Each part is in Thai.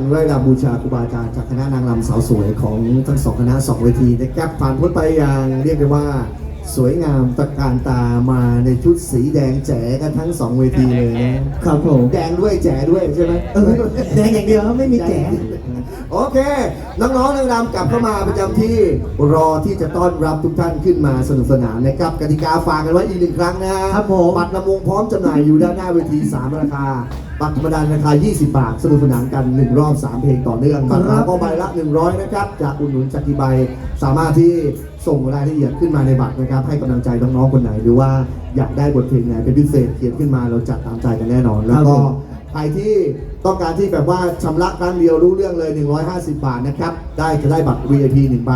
การไหว้รำบูชาครูบาอาจารย์จากคณะนางรำสาวสวยของทั้งสองคณะสองเวทีนะครับผ่านพ้นไปอย่างเรียกได้ว่าสวยงามตระการตามาในชุดสีแดงแจ๋กันทั้งสองเวทีเลยนะครับผมแดงด้วยแจ๋ด้วยใช่ไหมเออแดงอย่างเดียวครับไม่มีแจ๋โอเค น้องๆนางรำกลับเข้ามาประจำที่รอที่จะต้อนรับทุกท่านขึ้นมาสนุกสนานนะครับกติกาฝากกันไว้อีกหนึ่งครั้งนะฮะครับผมบัตรลำวงพร้อมจำหน่ายอยู่ด้านหน้าเวที 3 ราคา บัตรธรรมดาราคา 20 บาท สนุกสนานกัน 1 รอบ 3 เพลงต่อเนื่องบัตรครัราบก็ใบละ 100 นะครับจากอุดหนุนจากกี่ใบ สามารถที่ส่งรายละเอียดขึ้นมาในบัตรนะครับ ให้กำลังใจน้องๆ คนไหน หรือว่าอยากได้บทเพลงไหนเป็นพิเศษเขียนขึ้นมาเราจัดตามใจกันแน่นอน แล้วก็ใครที่ต้องการที่แบบว่าชำระครั้งเดียวรู้เรื่องเลย 150 บาทนะครับ ได้จะได้บัตร VIP หนึ่งใบ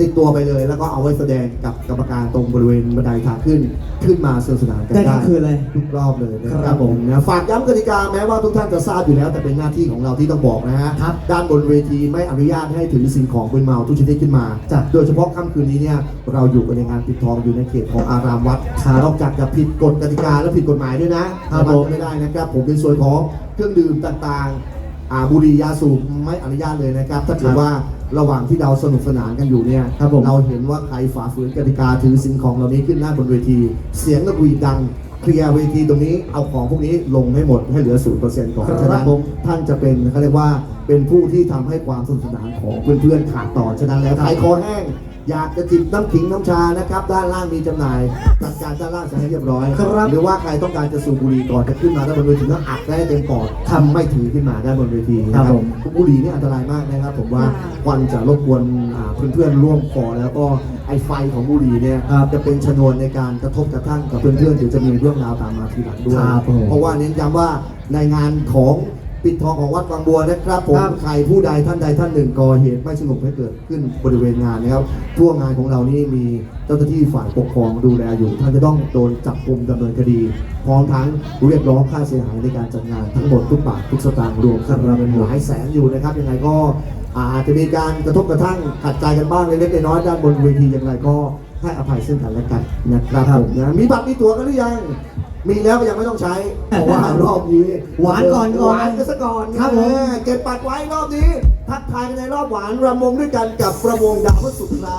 ติดตัวไปเลย แล้วก็เอาไว้แสดงกับกรรมการตรงบริเวณบันไดทางขึ้น ขึ้นมาสนุกสนานกันได้ได้ทั้งคืนเลย ทุกรอบเลยนะคครัรับบผผมมนะฝากย้ำกติกาแม้ว่าทุกท่านจะทราบอยู่แล้ว แต่เป็นหน้าที่ของเราที่ต้องบอกนะฮะครับด้านบนเวทีไม่อนุญาตให้ถือสิ่งของมึนเมาทุกชนิดขึ้นมาจ้ะ โดยเฉพาะค่ำคืนนี้เนี่ยเราอยู่กันในงานปิดทองอยู่ในเขตของอารามวัดครับนอกจากจะผิดกฎกติกาและผิดกฎหมายด้วยนะครับผมไม่ได้นะครับ ผมในส่วนของเครื่องดื่มต่างๆ อ่าบุหรี่ยาสูบไม่อนุญาตเลยนะครับ ถ้าเกิดว่า ระหว่างที่เราสนุกสนานกันอยู่เนี่ยครับผม เราเห็นว่าใครฝ่าฝืนกติกาถือสิ่งของเหล่านี้ขึ้นหน้าบนเวที เสียงนกหวีดดังเคลียร์เวทีตรงนี้เอาของพวกนี้ลงให้หมดให้เหลือศูนย์เปอร์เซ็นต์ก่อนครับฉะนั้นผมท่านจะเป็นเขาเรียกว่าเป็นผู้ที่ทำให้ความสนุกสนานของเพื่อนๆขาดต่อฉะนั้นแล้วใครคอแห้ง อยากจะจิบน้ำขิงน้ำชานะครับ ด้านล่างมีจำหน่ายจัดการด้านล่างจะให้เรียบร้อยครับหรือว่าใครต้องการจะสูบบุหรี่ก่อนจะขึ้นมาด้านบนเวทีต้องอัดได้เต็มปอดทำไม่ถือขึ้นมาด้านบนเวทีนะคครัรับบผมบุหรี่นี่อันตรายมากนะครับ ผมว่าควันจะรบกวนอ่าเพื่อนๆร่วมคอแล้วก็ไอไฟของบุหรี่เนี่ยครับจะเป็นชนวนในการกระทบกระทั่งกับเพื่อนๆเดี๋ยวจะมีเรื่องราวตามมาทีหลังด้วยครับผมเพราะว่าเน้นย้ำว่าในงานของ ปิดทองของวัดบางบัวนะครับผมครับ ใครผู้ใดท่านใดท่านหนึ่งก่อเหตุไม่สงบให้เกิดขึ้นบริเวณงานนะครับทั่วงานของเรานี่มีเจ้าหน้าที่ฝ่ายปกครองดูแลอยู่ ท่านจะต้องโดนจับกุมดำเนินคดี พร้อมทั้งเรียกร้องค่าเสียหายในการจัดงานทั้งหมดทุกบาททุกสตางค์รวมกันเราเป็นหลายแสนอยู่นะครับยังไงก็อาจจะมีการกระทบกระทั่งขัดใจกันบ้างเล็กๆน้อยๆด้านบนเวทีอย่างไรก็ให้อภัยซึ่งกันและกันนะครับครับผมนะมีบัตรมีตั๋วกันหรือยัง มีแล้วก็ยังไม่ต้องใช้เพราะว่ารอบนี้หวานก่อนก่อน หวานกันซะก่อนครับผมเออเก็บปัดไว้รอบนี้ ทักทายกันในรอบหวานรำวงด้วยกันกับประวงดาวพระสุรา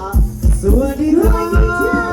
สวัสดีครับ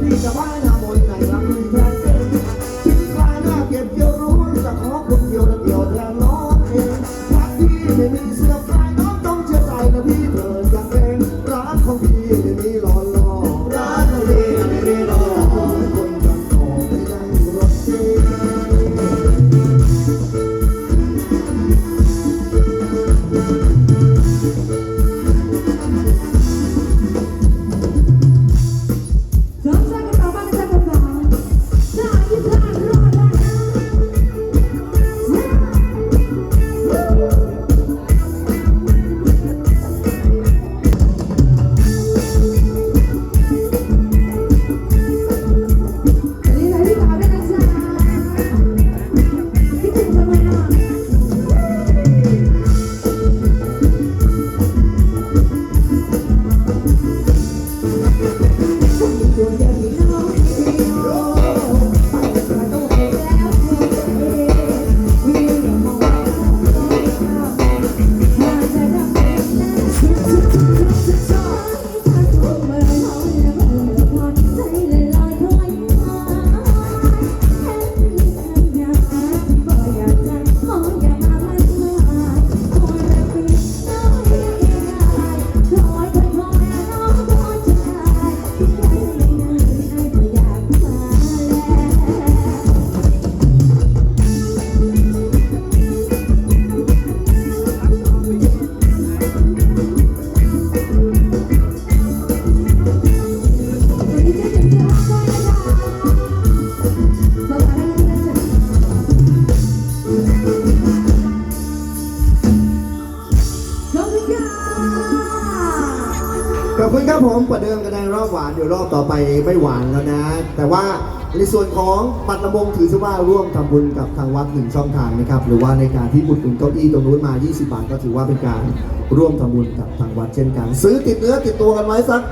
ที่จะไปหน้ามนต์ในรักานเดี๋ยวรอบต่อไปไม่หวานแล้วนะ แต่ว่าในส่วนของปัตตมงถือซะว่าร่วมทำบุญกับทางวัดหนึ่งช่องทางนะครับ หรือว่าในการที่บุญหนุนเก้าอี้ตรงนู้นมา 20 บาทก็ถือว่าเป็นการร่วมทำบุญกับทางวัดเช่นกัน ซื้อติดเนื้อติดตัวกันไว้สัก